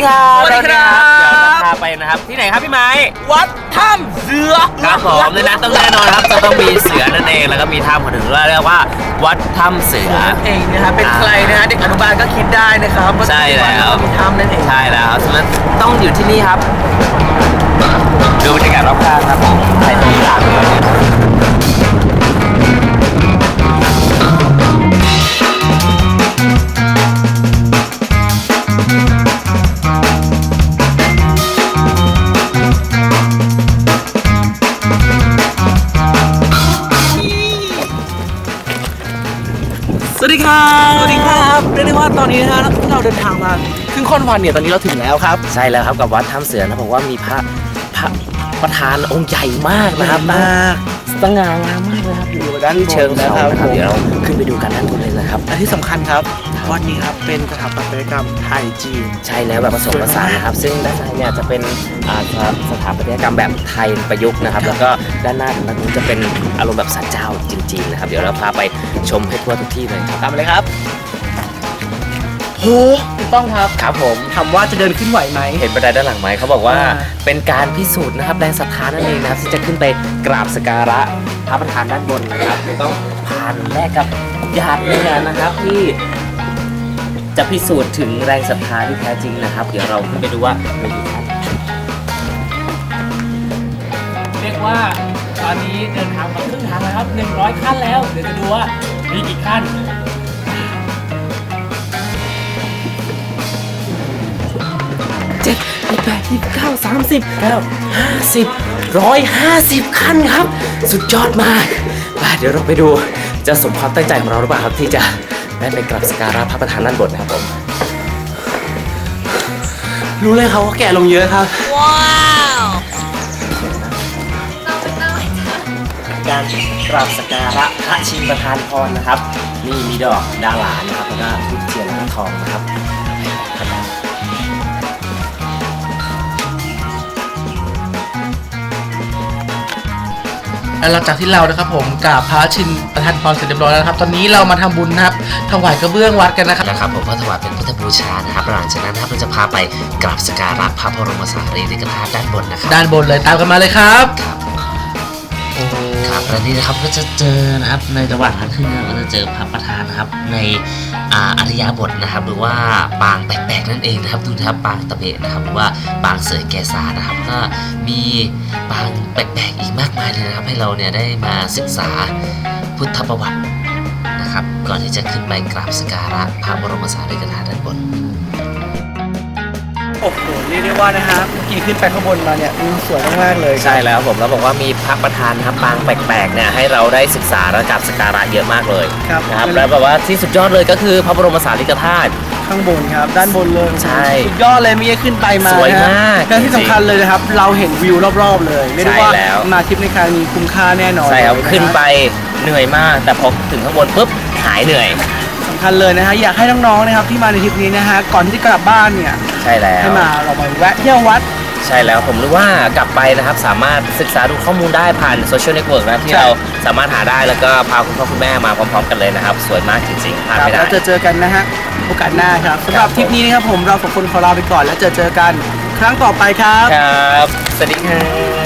ดีครับสวัสดีครับ เดี๋ยวจะพาไปนะครับ ที่ไหนครับพี่ไม้วัดถ้ำเสือครับผมในนั้นต้องแน่นอนครับจะต้องมีเสือนั่นเองแล้วก็มีถ้ำคนถึงเรียกว่า วัดถ้ำเสือ นั่นเองนะครับเป็นใครนะฮะเด็กอนุบาลก็คิดได้นะครับว่าใช่แล้ว มีถ้ำนั่นเอง ใช่แล้วครับฉะนั้นต้องอยู่ที่นี่ครับ ดูบรรยากาศ ครับสวัสดีครับเรียกได้ว่าตอนนี้นะฮะเราเดินทางมาครึ่งค่อนวันเนี่ยตอนนี้เราถึงแล้วครับ ใช่แล้วครับกับวัดถ้ำเสือนะผมว่ามีพระพระประธานองค์ใหญ่มากนะครับมากสง่างามมากเลยครับอยู่ ด้านบนที่เชิงเขานะครับนะครับเดี๋ยวเราขึ้นไปดูกันด้านบนเลยนะครับ และที่สำคัญครับวัดนี้ครับเป็นสถาปัตยกรรมไทยจีน ใช่แล้วแบบผสมผสานนะครับ ซึ่งด้านในเนี่ยจะเป็นอ่าสถาปัตยกรรมแบบไทยประยุกต์นะครับ แล้วก็ด้านหน้าตรงนั้นจะเป็นอารมณ์แบบศาลเจ้าจริงๆนะครับ เดี๋ยวเราพาไปชมให้ทั่วทุกที่เลยครับตามมาเลยครับโหถูกต้องครับครับผม ถามว่าจะเดินขึ้นไหวไหม เห็นบันไดด้านหลังไหมเขาบอกว่าอ่า เป็นการพิสูจน์นะครับแรงศรัทธานั่นเองนะครับที่จะขึ้นไปกราบสกการะ พระประธานด้านบนนะครับจะต้องผ่านแลกกับหยาดเหงื่อนะครับที่จะพิสูจน์ถึงแรงศรัทธาที่แท้จริงนะครับ เดี๋ยวเราขึ้นไปดูว่ามีกี่ท่านเรียกว่าตอนนี้เดินทางมาครึ่งทางแล้วครับ 100 ขั้นแล้ว เดี๋ยวจะดูว่ามีกี่ขั้น แปดยี่เก้าสามสิบเก้าห้าสิบร้อยห้าสิบขั้นครับ สุดยอดมากไปเดี๋ยวเราไปดูจะสมความตั้งใจของเราหรือเปล่าครับที่จะได้ไปกราบสการะพระประธานด้านบนนะครับผมรู้เลยครับว่าแก่ลงเยอะครับ ว้าวการกราบสการะพระชินประธานพรนะครับ นี่มีดอกดาหลานะครับแล้วก็ทูบเทียนน้ำทองนะครับ หลังจากที่เรานะครับผมกราบพระชินประทานพรเสร็จเรียบร้อยแล้วนะครับ ตอนนี้เรามาทำบุญนะครับถวายกระเบื้องวัดกันนะครับนะครับผมก็ถวายเป็นพุทธบูชานะครับหลังจากนั้นนะครับเราจะพาไปกราบสกการะพระบรมสารีริกธาตุด้านบนนะครับด้านบนเลยตามกันมาเลยครับครับโอ้โหครับและนี่นะครับก็จะเจอนะครับในระหว่างทางขึ้นเนี่ยก็จะเจอพระประธานนะครับใน อาริยบทนะครับ หรือว่าปางแปลกๆนั่นเองนะครับดูนะครับปางตะเบะนะครับหรือว่าปางเสยแกซานะครับ ก็มีปางแปลกๆอีกมากมายเลยนะครับ ให้เราเนี่ยได้มาศึกษาพุทธประวัตินะครับ ก่อนที่จะขึ้นไปกราบสกการะพระบรมสารีริกธาตุด้านบน โอ้โหเรียกได้ว่านะฮะเมื่อกี้ขึ้นไปข้างบนมาเนี่ยวิวสวยมากๆเลยใช่แล้วผมแล้วบอกว่ามีพระประธานนะครับปางแปลกๆเนี่ยให้เราได้ศึกษาและกราบสกการะเยอะมากเลยครับนะครับแล้วแบบว่าที่สุดยอดเลยก็คือพระบรมสารีริกธาตุ ข้างบนครับ ด้านบนเลยใช่สุดยอดเลยไม่ได้ขึ้นไปมาสวยมากและที่สำคัญเลยนะครับ เราเห็นวิวรอบๆ เลยเรียกได้ว่าใช่แล้ว มาทริปในครั้งนี้คุ้มค่าแน่นอนใช่ครับเลยะฮะขึ้นไปเหนื่อยมาก แต่พอถึงข้างบนปุ๊บหายเหนื่อยสำ คัญเลยนะฮะอยากให้น้องๆนะครับที่มาในทริปนี้นะฮะก่อนที่จะกลับบ้านเนี่ยใช่แล้ว ให้มาเรามาแวะเที่ยววัด ใช่แล้วผมรู้ว่ากลับไปนะครับสามารถศึกษาดูข้อมูลได้ผ่านโซเชียลเน็ตเวิร์กนะที่ใช่ เราสามารถหาได้แล้วก็พาคุณพ่อคุณแม่มาพร้อม ๆ กันเลยนะครับ สวยมากจริงๆพลาดครับไม่ได้ แล้วเจอเจอกันนะฮะโอกาสหน้าครับสำหรับครับทริปนี้นะครับผมเราสองคนขอลาไปก่อนแล้วเจอเจอกัน ครั้งต่อไปครับ ครับ สวัสดีครับ